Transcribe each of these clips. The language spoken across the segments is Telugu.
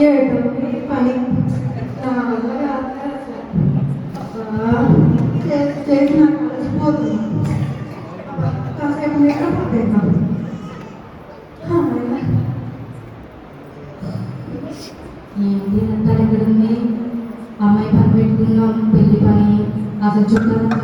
ఏడు పని. నా వల్ల చేసిన కలిసిపోతుంది కాసేపు నిద్రపోతే ఏంటి అంతా ఎక్కడుంది? అమ్మాయి పని పెట్టుకున్నాం పెళ్ళి పని అసలు చుట్టాలంతా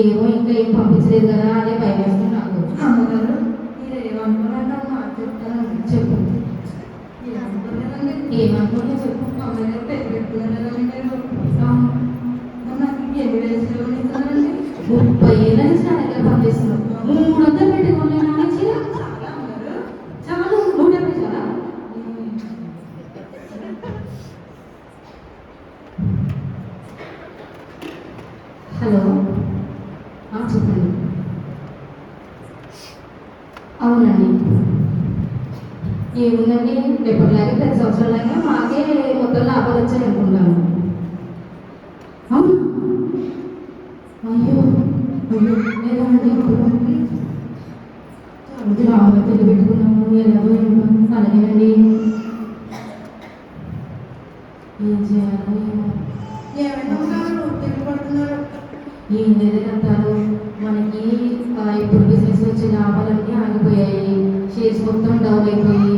ఏమో ఇంకా ఏం పంపించలేదు కదా అదే భయం అమ్మగారు మీరు ఏమనుకున్నాక చెప్తాను చెప్పు. ఏమనుకున్నా చెప్పు. ముప్పై ఏళ్ళ నుంచి నా దగ్గర పంపిస్తున్నాం మూడు వందలు పెట్టుకున్నాను అనుకుంటే ఇప్పుడులాగే ప్రతి సంవత్సరం లాగా మాకే మొత్తం లాభాలు వచ్చాయి అనుకుంటాను. అయ్యో అయ్యో ఎలా అండి ఇప్పుడు? లాభం పెట్టుకున్నాము ఎలాగో అలాగేనండి ఏం చేయాలి ఏం లేదంటారు మనకి ఇప్పుడు బిజినెస్ వచ్చే లాభాలన్నీ ఆగిపోయాయి. షేర్స్ మొత్తం డౌన్ అయిపోయి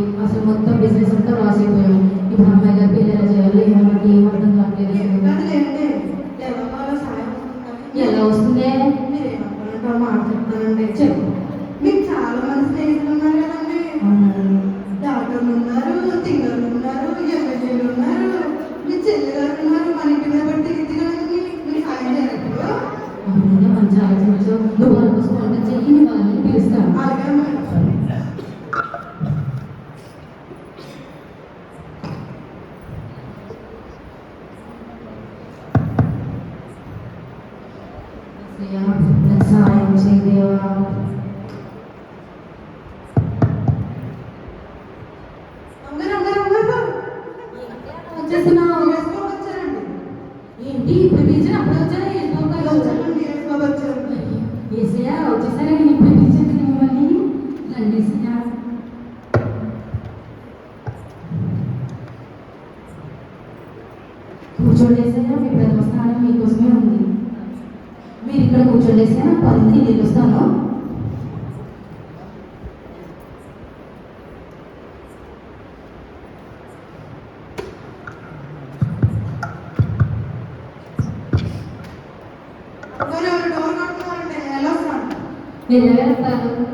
మొత్తం బిజినెస్ అంతా లాస్ అయిపోయాం ఇప్పుడు అమ్మాయి గారు పిల్లలు చేయాలి ఏమంటే ఏమర్థం కావట్లేదు ఎలా వస్తుందే? Señor, nos ayudes y Dios. le había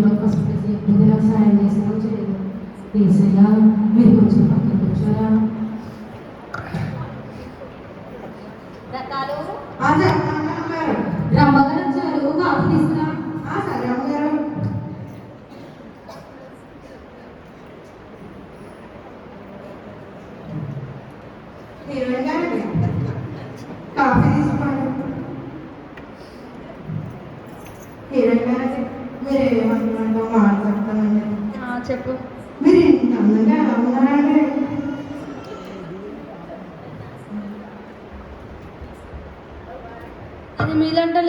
ఏదో ఫస్ట్ ప్రతి నాకు సాయం చేసినా చేయదు ఏసయ్యా మీరు కొంచెం పక్కన కూర్చోరా. రకాలు అదే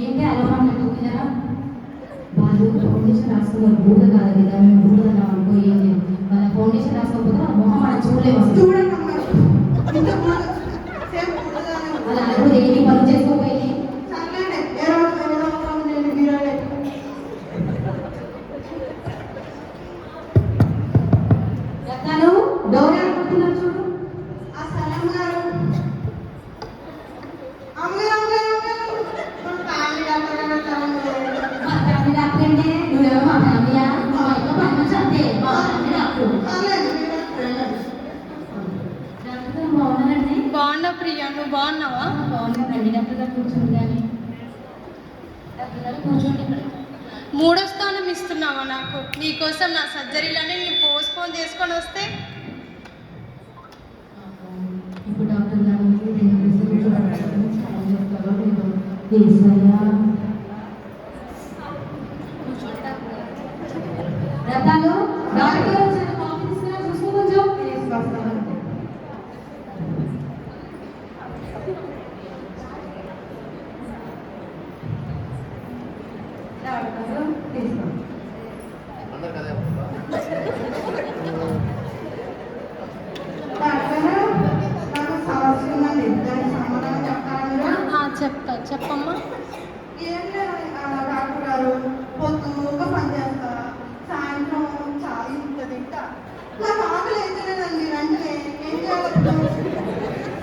ఏంటి అలవాటు తొక్కినారా వాళ్ళు ఫౌండేషన్ రాసుకున్న బూడ కాదు కదా మేము బూడ అన్నాం అనుకో వాళ్ళ ఫౌండేషన్ రాసుకోకపోతే ఆ మొహం మనం చూడలేము అసలు. చూడండి ఏంటి ఇప్పుడు డాక్టర్ గారు దేని గురించి చాలా చెప్తారో నేను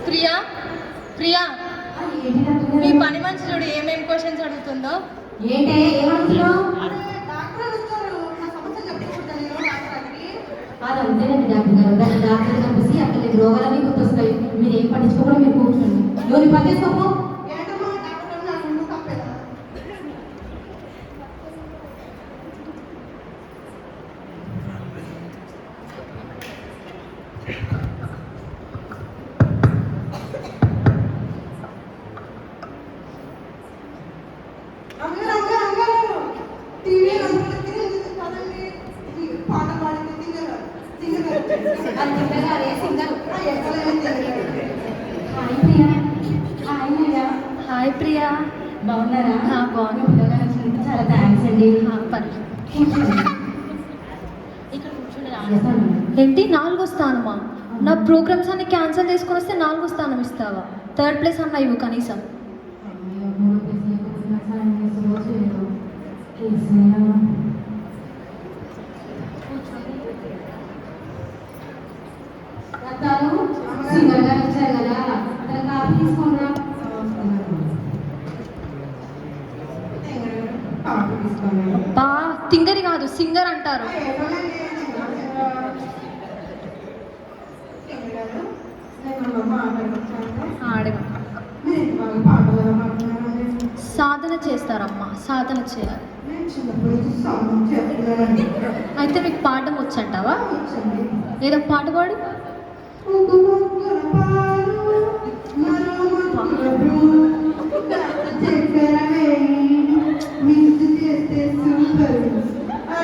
ప్రియా ప్రియా మీ పని మంచి చూడు ఏమేమి క్వశ్చన్స్ అడుగుతుందో? ఏంటే అలా డాక్టర్ గారు. దాన్ని డాక్టర్ చూసి అక్కడ రోగాలన్నీ గుర్తొస్తాయి. మీరు ఏం పట్టించుకోకుండా మీరు కూర్చోండి. ఎవరిని పట్టించుకోకు? హాయ్ ప్రియా. బాగున్నారా? బాగున్నా చాలా థ్యాంక్స్ అండి. ఏంటి? నాలుగో స్థానమా? నా ప్రోగ్రామ్స్ అన్ని క్యాన్సిల్ చేసుకొని వస్తే నాలుగో స్థానం ఇస్తావా? థర్డ్ ప్లేస్ అన్న ఇవ్వు కనీసం. బా సింగరి కాదు సింగర్ అంటారు. సాధన చేస్తారమ్మా సాధన చేయాలి. అయితే మీకు పాఠం వచ్చంటావా? ఏదో పాట పాడు.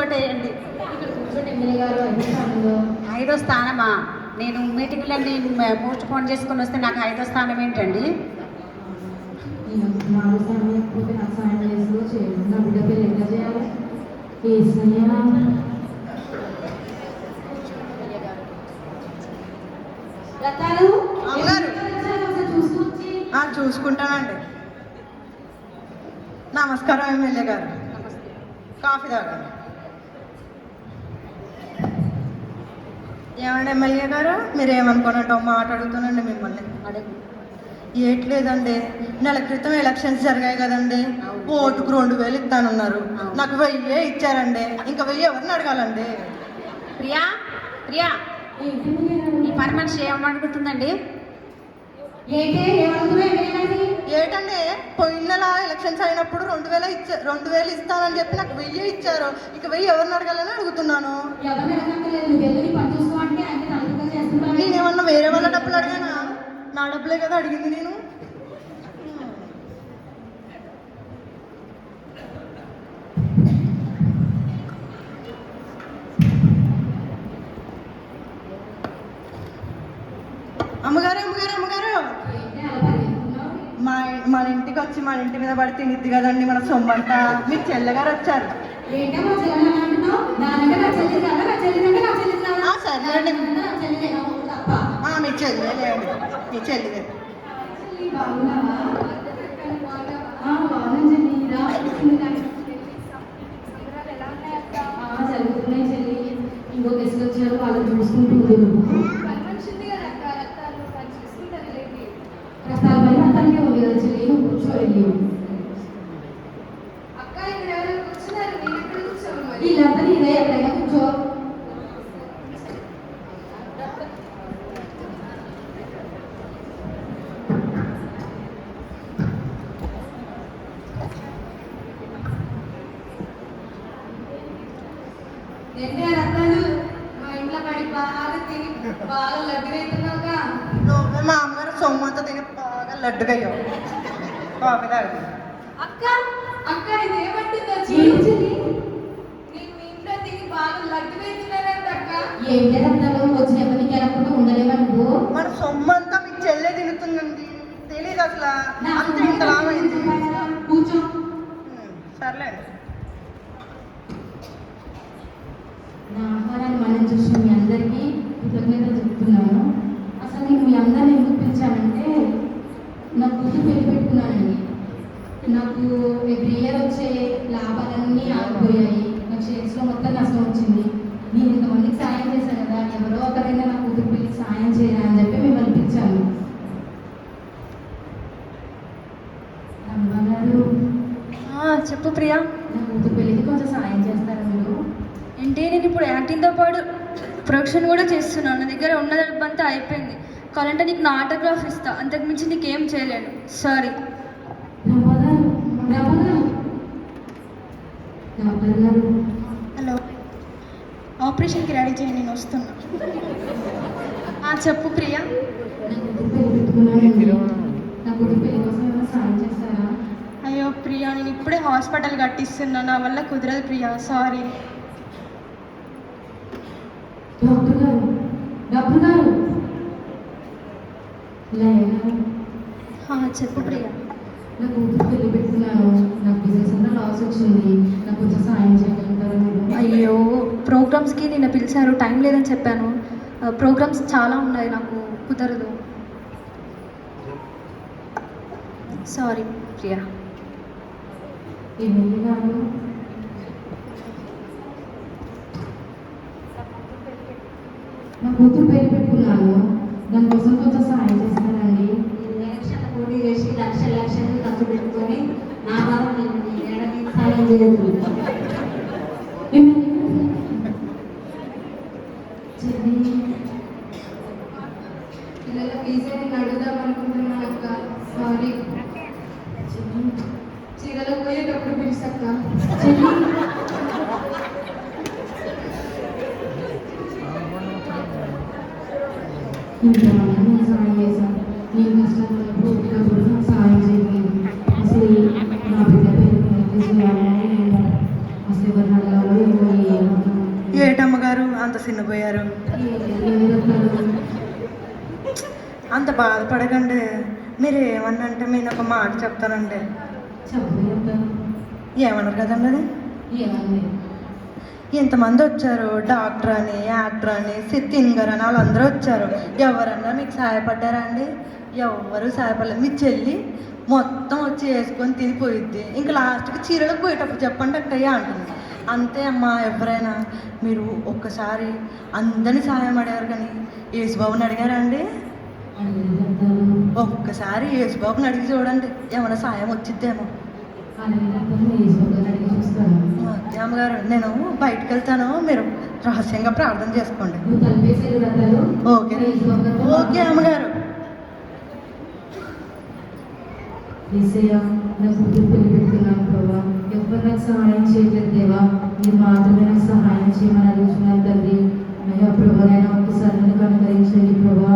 ఓటేయండి. ఐదో స్థానమా? నేను మీటింగ్లన్నీ పోస్ట్ పోన్ చేసుకుని వస్తే నాకు ఐదో స్థానం ఏంటండి? చూసుకుంటానండి. నమస్కారం ఎమ్మెల్యే గారు. కాఫీ తాగారు ఏమండి ఎమ్మెల్యే గారు? మీరు ఏమనుకున్నట్టు మాట అడుగుతానండి మిమ్మల్ని. అడుగు ఏట్లేదండి. నెల క్రితం ఎలక్షన్స్ జరిగాయి కదండి. ఓటుకు రెండు వేలు ఇస్తానన్నారు. నాకు వెయ్యే ఇచ్చారండి. ఇంకా వెయ్యి ఎవరిని అడగాలండి? ప్రియా ప్రియా? ఈ పని మనిషి ఏమనుకుంటుందండి ఏటండి? పోయిన నెల ఎలక్షన్స్ అయినప్పుడు రెండు వేల ఇచ్చా రెండు వేలు ఇస్తానని చెప్పి నాకు వెయ్యి ఇచ్చారు. ఇక వెయ్యి ఎవరిని అడగాలని అడుగుతున్నాను? చేస్తున్నావు నేనేమన్నా వేరే వాళ్ళ డబ్బులు అడిగానా? నా డబ్బులే కదా అడిగింది నేను. అమ్మగారు అమ్మగారు అమ్మగారు? మా మన ఇంటికి వచ్చి మన ఇంటి మీద పడి తినిద్ది కదండి మన సొమ్మంతా మీ చెల్లెగారు వచ్చారు. ఏంటో మీ చెల్లి మీ చెల్లి గారు నా చెల్లి కాదా? ఆ, సరేనండి. నానంటే నా చెల్లిదే, నా ఊరు తప్ప. ఆ, మీ చెల్లెలే అండి మీ చెల్లిదే చెల్లి, బాగున్నావా? ఆ, బాగున్నాను చెల్లి. రా, కూర్చుంది కానీ. ఆ, జరుగుతున్నాయి చెల్లి. ఇంకో గెస్ట్ వచ్చారు వాళ్ళని చూసుకుంటూ ఉంది నువ్వు. రసాల పని అతనికే ఉంది కదా చెల్లి నువ్వు కూర్చో వెళ్ళి వీళ్ళంతా నీదే ఎక్కడైనా కూర్చో ఏంటి ఆ రత్నాలు మా ఇంట్లో పడి బాగా తిని బాగా లడ్డునైతున్నావుగా నువ్వే మా అమ్మగారు తిని బాగా లడ్డుగా అయ్యావు కాఫీ తాగు అక్క నేను మీ ఇంట్లో తిని బాగా లడ్డునైతున్నానంట అక్క. ఏం లేదంటారు వచ్చిన ఎవరికి ఎలకుండా ఉండలేవా నువ్వు మన సొమ్ము అంతా మీ చెల్లె తినుతుందండి. తెలియదు అసలు. అంత ఇంత కూర్చో సర్లేండి నా ఆహారాన్ని మనం చూసిన మీ అందరికీ కృతజ్ఞతలు చెప్తున్నాను అసలు నేను మీ అందరిని ఎందుకు పిలిచానంటే పెళ్ళి పెట్టుకున్నానండి. నాకు ఎవ్రీ ఇయర్ వచ్చే లాభాలన్నీ ఆగిపోయాయి. నా షేర్స్లో మొత్తం నష్టం వచ్చింది. నేను ఇంతమందికి సాయం చేశాను కదా ఎవరో ఒకరైనా నా కూతురు సాయం చేయరా అని చెప్పి మిమ్మల్ని పిలిచాను. చెప్పు ప్రియా. నా కూతురు పెళ్ళికి కొంచెం సాయం చేస్తారా మీరు? ఏంటి? నేను ఇప్పుడు యాక్టింగ్తో పాటు ప్రొడక్షన్ కూడా చేస్తున్నాను. నా దగ్గర ఉన్న డబ్బంతా అయిపోయింది. కావాలంటే నీకు నా ఆటోగ్రాఫ్ ఇస్తా. అంతకుమించి నీకేం చేయలేను. Sorry hello. ఆపరేషన్కి రెడీ చేయండి నేను వస్తున్నా. చెప్పు ప్రియా. అయ్యో ప్రియా నేను ఇప్పుడే హాస్పిటల్ కట్టిస్తున్నా. నా వల్ల కుదరదు ప్రియా. సారీ డాక్టర్ గారు ఇలా ఏమైనా ఆ, చెప్పు ప్రియా. నా కూతురు పెళ్ళి పెట్టుకున్నాను నాకు బిజినెస్ అంతా లాస్ వచ్చింది. నాకు కొంచెం సాయం చేయగలుగుతారా అయ్యో ప్రోగ్రామ్స్కి నిన్న పిలిచారు. టైం లేదని చెప్పాను. ప్రోగ్రామ్స్ చాలా ఉన్నాయి. నాకు కుదరదు. సారీ ప్రియా. గారు నా కూతురు పెళ్ళి పెట్టుకున్నాను. దానికోసం కొంచెం సాయం చేస్తారండి సాయం చేయదు ఎమ్మెల్యే గారు చెల్లి పిల్లల ఫీజే నేను అడుగుదాం అనుకుంటున్నాను అక్క సారీ చెల్లి చీరలో పోయేటప్పుడు పిలిచక్క చెల్లి ఇంతమంది నేను సాయం చేశాను నేను కష్టంలో ఉన్నప్పుడు నాకు సాయం చేయలేదు అసలు నా బిడ్డ పేరు చేయాలని నేను అసలు ఎవరిని అడగాలో ఏమో ఏమో ఏటమ్మగారు అంత చిన్నపోయారు ఏం చెప్తారు అంత బాధపడకండి. మీరు ఏమన్నా అంటే నేను ఒక మాట చెప్తానండి. ఏమన్నారు కదండి అది? ఇంతమంది వచ్చారు. డాక్టర్ అని యాక్టర్ అని సింగర్ అని వాళ్ళందరూ వచ్చారు. ఎవరన్నా మీకు సహాయపడ్డారా అండి? ఎవరు సహాయపడలేదు. మీ చెల్లి మొత్తం వచ్చి వేసుకొని తినిపోయిద్ది. ఇంకా లాస్ట్కి చీరలకు పోయేటప్పుడు చెప్పండి అక్కయ్య అంటుంది. అంతే అమ్మా ఎవరైనా మీరు ఒక్కసారి అందరినీ సహాయం అడిగారు కానీ యేసుబాబుని అడిగారా అండి? ఒక్కసారి యేసుబాబుని అడిగి చూడండి ఏమైనా సాయం వచ్చిద్దేమో. అమ్మగారు నేను బయటకు వెళ్తాను మీరు రహస్యంగా ప్రార్థన చేసుకోండి. ఓకే. ఓకే అమ్మగారు. ఏసయ్య నా కూతురు పెళ్ళి పెట్టుకున్నాను ప్రభా. ఎవరు నాకు సహాయం చేయలేదు దేవా. మీరు మాత్రమే నాకు సహాయం చేయమని అడుగుతున్నాను తండ్రి. అయ్యా ప్రభా నేను ఒక్కసారి నన్ను ప్రభా.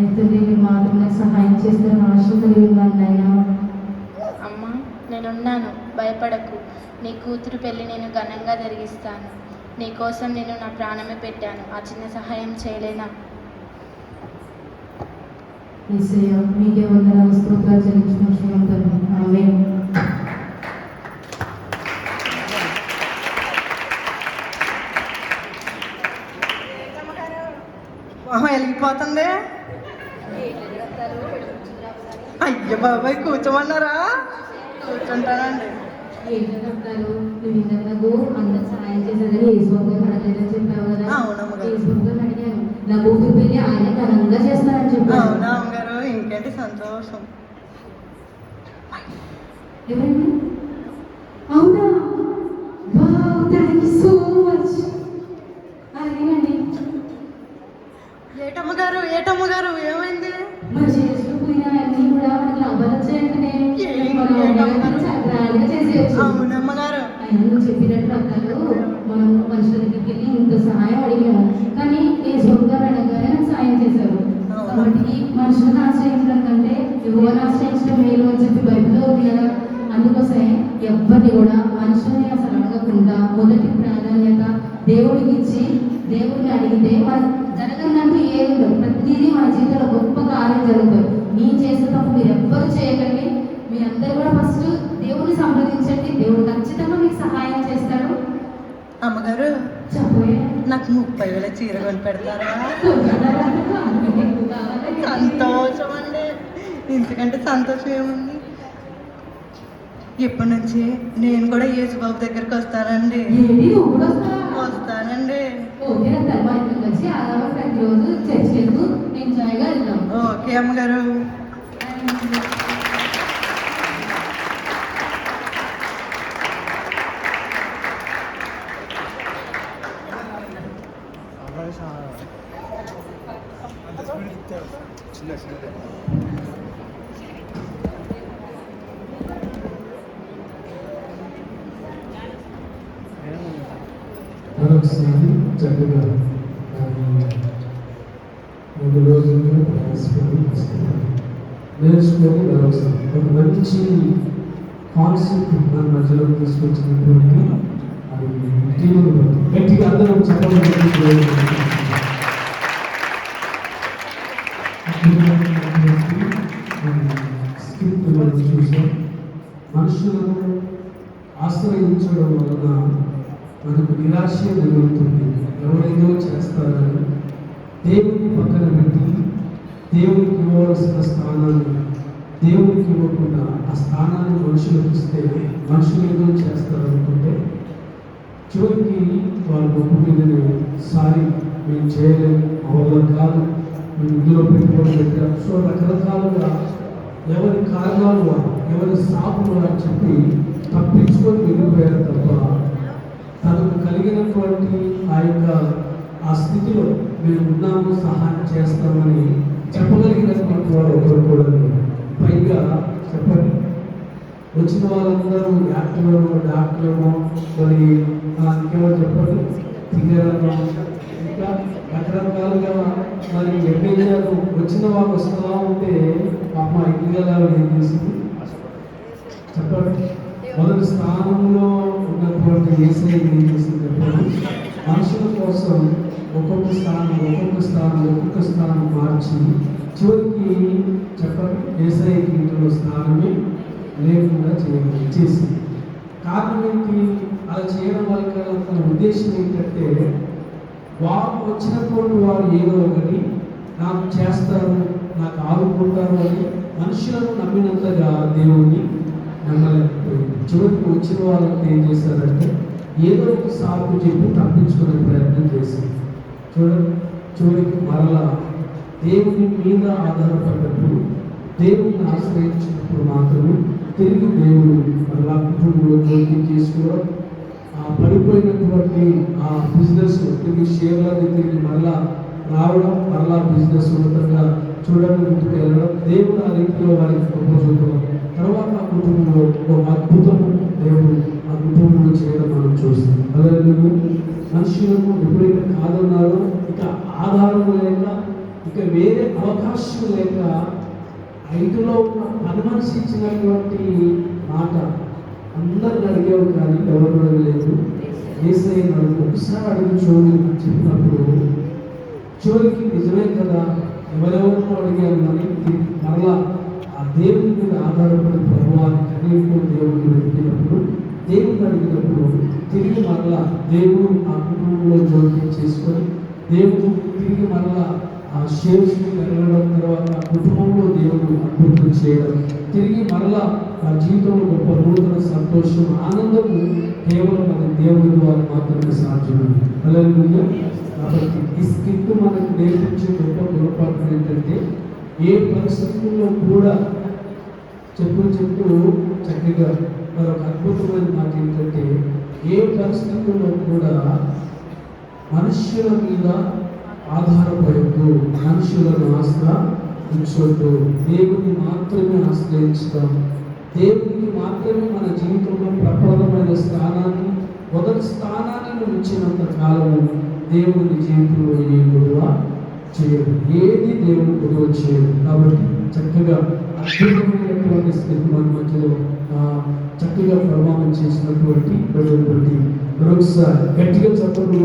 అయితే మీరు మాత్రం నాకు సహాయం చేస్తారని ఆశ కలిగి ఉన్నాను నాయన. అమ్మా నేనున్నాను. భయపడకు. నీ కూతురు పెళ్ళి నేను ఘనంగా జరిగిస్తాను. నీ కోసం నేను నా ప్రాణమే పెట్టాను. ఆ చిన్న సహాయం చేయలేనా? ఏసయ్య మీకే వందనాలు స్తోత్రాలు చెల్లించుకుంటున్నాం తండ్రి ఆమె మొహం వెలిగిపోతుంది అయ్య బాబాయ్ కూర్చోమన్నారా? కూర్చుంటానండి. నువ్వు అందరు సహాయం చేశారని యేసుబాబు గారు అడగలేదని చెప్పావు కదా. అవునమ్మ గారు. యేసుబాబు గారు అడిగాను నా కూతురు పెళ్ళి ఆయన ఘనంగా చేస్తారని చెప్పాను అవునా అమ్మగారు ఇంకేంటి సంతోషం? ఎవరండి? అవునా? Wow thank you so much అలాగేనండి ఏటమ్మగారు ఏటమ్మగారు ఏమైంది? అవునమ్మగారు ఆయన నువ్వు చెప్పినట్టు అక్కలు మనం మనుషుల దగ్గరికి వెళ్ళి ఇంత సహాయం అడిగాము కానీ ఏ సొంతగా అడగగానే నాకు సహాయం చేశారు కాబట్టి మనుషులను ఆశ్రయించడం కంటే ఎవరిని ఆశ్రయించడం మేలు అని చెప్పి బయటలో ఉంది కదా అందుకోసమే ఎవరిని కూడా మనుషుల్ని అసలు అడగకుండా మొదటి ప్రాధాన్యత దేవుడికి ఇచ్చి దేవుడిని అడిగితే మన జరగదంటూ ఏది ఉండదు ప్రతిదీ మన జీవితంలో గొప్ప కార్యం జరుగుతుంది మీ చేసే తప్పు మీరు ఎవ్వరు చేయకండి మీరందరూ కూడా ఫస్ట్ దేవుడిని సంప్రదించండి. దేవుడు ఖచ్చితంగా మీకు సహాయం చేస్తాడు. అమ్మగారు నాకు ముప్పై వేల చీర కొని పెడతారా? సంతోషం అండి ఇంతకంటే సంతోషం ఏముంది? ఇప్పటి నుంచి? నేను కూడా యేసుబాబు దగ్గరికి వస్తానండి? వస్తానండి. ఓకే తర్వాత మా ఇంటికి వచ్చి ఆదివారం ప్రతిరోజు చర్చికి వెళ్తూ ఎంజాయ్గా వెళ్దాం ఓకే అమ్మగారు మరొకసారి చక్కగా మూడు రోజుల్లో ప్రయాసపడి వస్తున్నాను. నేర్చుకొని మరొకసారి ఒక మంచి కాన్సెప్ట్ మన మధ్యలో తీసుకొచ్చినటువంటి అది టీములు గట్టిగా అందరం చెప్పాలి స్క్రిప్ట్ మనం చూసాం మనుషులను ఆశ్రయించడం వలన మనకు నిరాశ జరుగుతుంది. ఎవరేదో చేస్తారని దేవుని పక్కన పెట్టి దేవునికి ఇవ్వవలసిన స్థానాన్ని దేవునికి ఇవ్వకుండా ఆ స్థానాన్ని మనుషులకు ఇస్తే మనుషులు ఏదో చేస్తారు అనుకుంటే చివరికి వాళ్ళ గొప్ప మీదనే సారి మేము చేయలేము మా కాదు మేము ఇందులో పెట్టుకోవడం పెట్టాం సో రకరకాలుగా ఎవరి కారణాలు వారు ఎవరి సాపులు అని చెప్పి తప్పించుకొని వెళ్ళిపోయారు తప్ప తనకు కలిగినటువంటి ఆ యొక్క ఆ స్థితిలో మేము ఉన్నాము సహాయం చేస్తామని చెప్పగలిగినటువంటి వాడు ఒకరు కూడా పైగా చెప్పండి. వచ్చిన వాళ్ళందరూ యాక్టర్లు డాక్టర్లు మరి ఆ, ఇంకెవరు చెప్పండి? సింగర్లు ఇంకా రకరకాలుగా మరి ఎమ్మెల్యేలు వచ్చిన వాళ్ళు వస్తూ ఉంటే అమ్మ ఇండియాలో ఏం చేసింది? చెప్పండి. మొదటి స్థానంలో ఉన్నటువంటి ఏసై ఏం చేసింది మనుషుల కోసం ఒక్కొక్క స్థానం ఒక్కొక్క స్థానం ఒక్కొక్క స్థానం మార్చి చివరికి చెప్పండి ఏసఐకి ఇంట్లో స్థానమే లేకుండా చేయడం చేసింది కారణం ఏంటి? అలా చేయడం వల్ల తన ఉద్దేశం ఏంటంటే వారు వచ్చినటువంటి వారు ఏదో ఒకటి నాకు చేస్తారు నాకు ఆదుకుంటారు అని మనుషులను నమ్మినంతగా దేవుణ్ణి మిమ్మల్ని చివరికి వచ్చిన వాళ్ళకి ఏం చేశారంటే ఏదో ఒక సాకు చెప్పి తప్పించుకునే ప్రయత్నం చేశారు. చూడండి చివరికి మరలా దేవుని మీద ఆధారపడ్డప్పుడు దేవుని ఆశ్రయించినప్పుడు మాత్రమే తిరిగి దేవుడు మరలా కుటుంబంలో జోక్యం చేసుకోవడం ఆ పడిపోయినటువంటి ఆ బిజినెస్ తిరిగి షేర్లని తిరిగి మరలా రావడం మరలా బిజినెస్ ఉన్నతంగా చూడడం ముందుకు వెళ్ళడం దేవుడు ఆ రీతిలో వారికి గొప్ప చూపడం. తర్వాత ఆ కుటుంబంలో ఒక అద్భుతం దేవుడు ఆ కుటుంబంలో చేయడం మనం చూస్తాం. అలాగే మనుషులకు ఎప్పుడైతే కాదన్నారో ఇక ఆధారం లేక ఇక వేరే అవకాశం లేక ఐదులో ఉన్న పని మనిషి ఇచ్చినటువంటి మాట అందరిని అడిగావు కానీ ఎవరు అడగలేదు. ఏసై మనం ఒకసారి అడిగి చూడని చెప్పినప్పుడు చివరికి నిజమే కదా? ఎవరెవరినో అడిగారు అని మరలా ఆ దేవుని మీద ఆధారపడి ప్రభువాన్ని కనీసం దేవుడిని వెతికినప్పుడు దేవుని అడిగినప్పుడు తిరిగి మరలా దేవుడు ఆ కుటుంబంలో జోక్యం చేసుకొని దేవుడు తిరిగి మరలా ఆ షేర్స్ని పెరగడం తర్వాత ఆ కుటుంబంలో దేవుడు అద్భుతం చేయడం తిరిగి మరలా ఆ జీవితంలో గొప్ప నూతన సంతోషం ఆనందము కేవలం మన దేవుడి ద్వారా మాత్రమే సాధ్యమైంది అలాగే కాబట్టి ఈ స్కిట్ మనకు నేర్పించే గొప్ప గుణపాఠం ఏంటంటే ఏ పరిస్థితుల్లో కూడా చెప్పు చెప్తూ చక్కగా మరొక అద్భుతమైన మాట ఏంటంటే ఏ పరిస్థితుల్లో కూడా మనుష్యుల మీద ఆధారపడద్దు మనుషులను ఆశ్ర ఉంచొద్దు. దేవుని మాత్రమే ఆశ్రయించుతాం. దేవునికి మాత్రమే మన జీవితంలో ప్రప్రదమైన స్థానాన్ని మొదటి స్థానాన్ని నువ్వు ఇచ్చినంత కాలము దేవుని జీవితంలో ఏ గొడవ చేయరు ఏది దేవుడు ఎదురు చేయరు కాబట్టి చక్కగా అద్భుతమైనటువంటి మన మధ్యలో చక్కగా ప్రభావం చేసినటువంటి ప్రజలు ప్రతి మరొకసారి గట్టిగా చెప్పకుండా